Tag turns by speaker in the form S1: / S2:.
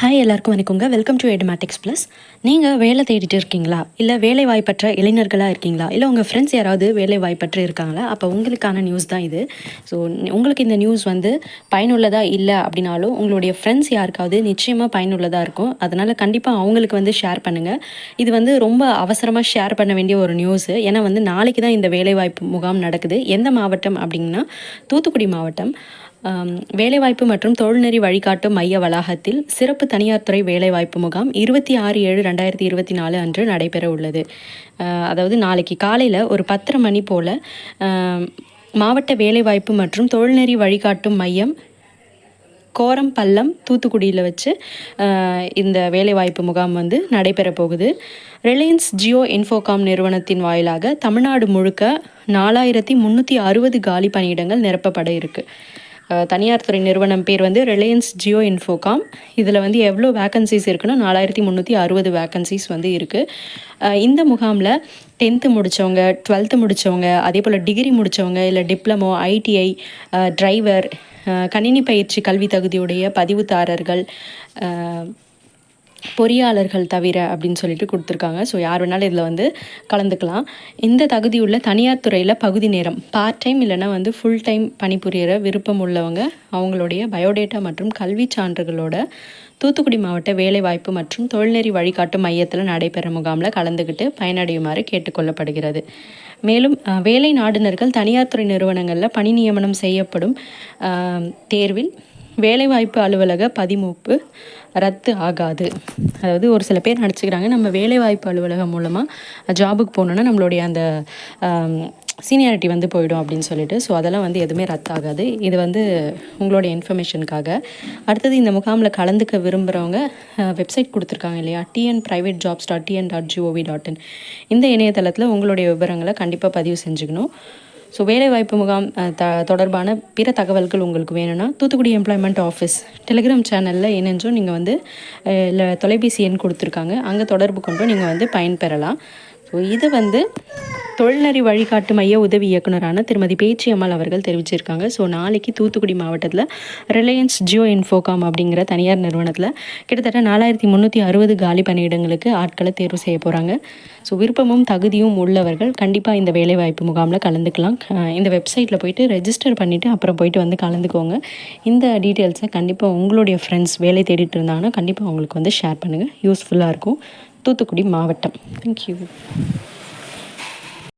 S1: Hi எல்லாருக்கும் வணக்கங்க. Welcome to எடமேட்டிக்ஸ் plus நீங்கள் வேலை தேடிட்டு இருக்கீங்களா? இல்லை வேலை வாய்ப்பற்ற இளைஞர்களாக இருக்கீங்களா? இல்லை உங்கள் ஃப்ரெண்ட்ஸ் யாராவது வேலை வாய்ப்பற்று இருக்காங்களா? அப்போ உங்களுக்கான நியூஸ் தான் இது. ஸோ உங்களுக்கு இந்த நியூஸ் வந்து பயனுள்ளதாக இல்லை அப்படின்னாலும் உங்களுடைய ஃப்ரெண்ட்ஸ் யாருக்காவது நிச்சயமாக பயனுள்ளதாக இருக்கும். அதனால் கண்டிப்பாக அவங்களுக்கு வந்து ஷேர் பண்ணுங்கள் இது வந்து ரொம்ப அவசரமாக ஷேர் பண்ண வேண்டிய ஒரு நியூஸு ஏன்னா வந்து நாளைக்கு தான் இந்த வேலைவாய்ப்பு முகாம் நடக்குது. எந்த மாவட்டம் அப்படிங்கன்னா தூத்துக்குடி மாவட்டம். வேலைவாய்ப்பு மற்றும் தொழில்நெறி வழிகாட்டும் மைய வளாகத்தில் சிறப்பு தனியார் துறை வேலைவாய்ப்பு முகாம் இருபத்தி ஆறு ஏழு ரெண்டாயிரத்தி இருபத்தி நாலு அன்று நடைபெற உள்ளது. அதாவது நாளைக்கு காலையில் ஒரு பத்தரை மணி போல் மாவட்ட வேலைவாய்ப்பு மற்றும் தொழில்நெறி வழிகாட்டும் மையம் கோரம் பள்ளம் தூத்துக்குடியில் வச்சு இந்த வேலைவாய்ப்பு முகாம் வந்து நடைபெற போகுது. ரிலையன்ஸ் ஜியோ இன்ஃபோகாம் நிறுவனத்தின் வாயிலாக தமிழ்நாடு முழுக்க நாலாயிரத்தி முந்நூற்றி அறுபது காலி பணியிடங்கள் நிரப்பப்பட இருக்குது தனியார் துறை நிறுவனம் பேர் வந்து ரிலையன்ஸ் ஜியோ இன்ஃபோகாம் இதில் வந்து எவ்வளோ வேக்கன்சிஸ் இருக்குன்னா நாலாயிரத்தி முந்நூற்றி அறுபது வேக்கன்சிஸ் வந்து இருக்குது இந்த முகாமில் டென்த்து முடித்தவங்க டுவெல்த்து முடித்தவங்க அதே போல் டிகிரி முடித்தவங்க இல்லை டிப்ளமோ ஐடிஐ டிரைவர் கணினி பயிற்சி கல்வி தகுதியுடைய பதிவுதாரர்கள் பொறியாளர்கள் தவிர அப்படின்னு சொல்லிட்டு கொடுத்துருக்காங்க. ஸோ யார் வேணாலும் இதில் வந்து கலந்துக்கலாம். இந்த தகுதியுள்ள தனியார் துறையில் பகுதி நேரம் பார்ட் டைம் இல்லைன்னா வந்து ஃபுல் டைம் பணிபுரியிற விருப்பம் உள்ளவங்க அவங்களுடைய பயோடேட்டா மற்றும் கல்வி சான்றுகளோட தூத்துக்குடி மாவட்ட வேலைவாய்ப்பு மற்றும் தொழில்நெறி வழிகாட்டும் மையத்தில் நடைபெற முகாமில் கலந்துக்கிட்டு பயனடையுமாறு கேட்டுக்கொள்ளப்படுகிறது. மேலும் அஹ், வேலை நாடுனர்கள் தனியார் துறை நிறுவனங்களில் பணி நியமனம் செய்யப்படும் தேர்வில் வேலைவாய்ப்பு அலுவலக பதிமூப்பு ரத்து ஆகாது. அதாவது ஒரு சில பேர் நினச்சிக்கிறாங்க நம்ம வேலைவாய்ப்பு அலுவலகம் மூலமாக ஜாபுக்கு போகணுன்னா நம்மளுடைய அந்த சீனியாரிட்டி வந்து போயிடும் அப்படின்னு சொல்லிட்டு. ஸோ அதெல்லாம் வந்து எதுவுமே ரத்தாகாது. இது வந்து உங்களுடைய இன்ஃபர்மேஷனுக்காக. அடுத்தது இந்த முகாமில் கலந்துக்க விரும்புகிறவங்க வெப்சைட் கொடுத்துருக்காங்க இல்லையா? TN private jobs dot TN dot GOV dot in இந்த இணையதளத்தில் உங்களுடைய விவரங்களை கண்டிப்பாக பதிவு செஞ்சுக்கணும். ஸோ வேலைவாய்ப்பு முகாம் த தொடர்பான பிற தகவல்கள் உங்களுக்கு வேணும்னா தூத்துக்குடி எம்ப்ளாய்மெண்ட் ஆஃபீஸ் டெலிகிராம் சேனலில் இணைஞ்சும் நீங்கள் வந்து அஹ், இல்லை தொலைபேசி எண் கொடுத்துருக்காங்க. அங்கே தொடர்பு கொண்டும் நீங்கள் வந்து பயன்பெறலாம். ஸோ இது வந்து தொழில்நறி வழிகாட்டு மைய உதவி இயக்குனரான திருமதி பேச்சி அம்மாள் அவர்கள் தெரிவிச்சிருக்காங்க. ஸோ நாளைக்கு தூத்துக்குடி மாவட்டத்தில் ரிலையன்ஸ் ஜியோ இன்ஃபோகாம் அப்படிங்கிற தனியார் நிறுவனத்தில் கிட்டத்தட்ட நாலாயிரத்தி முந்நூற்றி அறுபது காலி பணியிடங்களுக்கு ஆட்களை தேர்வு செய்ய போகிறாங்க ஸோ விருப்பமும் தகுதியும் உள்ளவர்கள் கண்டிப்பாக இந்த வேலைவாய்ப்பு முகாமில் கலந்துக்கலாம். இந்த வெப்சைட்டில் போயிட்டு ரெஜிஸ்டர் பண்ணிவிட்டு அப்புறம் போயிட்டு வந்து கலந்துக்கோங்க. இந்த டீட்டெயில்ஸை கண்டிப்பாக உங்களுடைய ஃப்ரெண்ட்ஸ் வேலை தேடிட்டு இருந்தாங்கன்னா கண்டிப்பாக அவங்களுக்கு வந்து ஷேர் பண்ணுங்கள் யூஸ்ஃபுல்லாக இருக்கும். தூத்துக்குடி மாவட்டம். தேங்க்யூ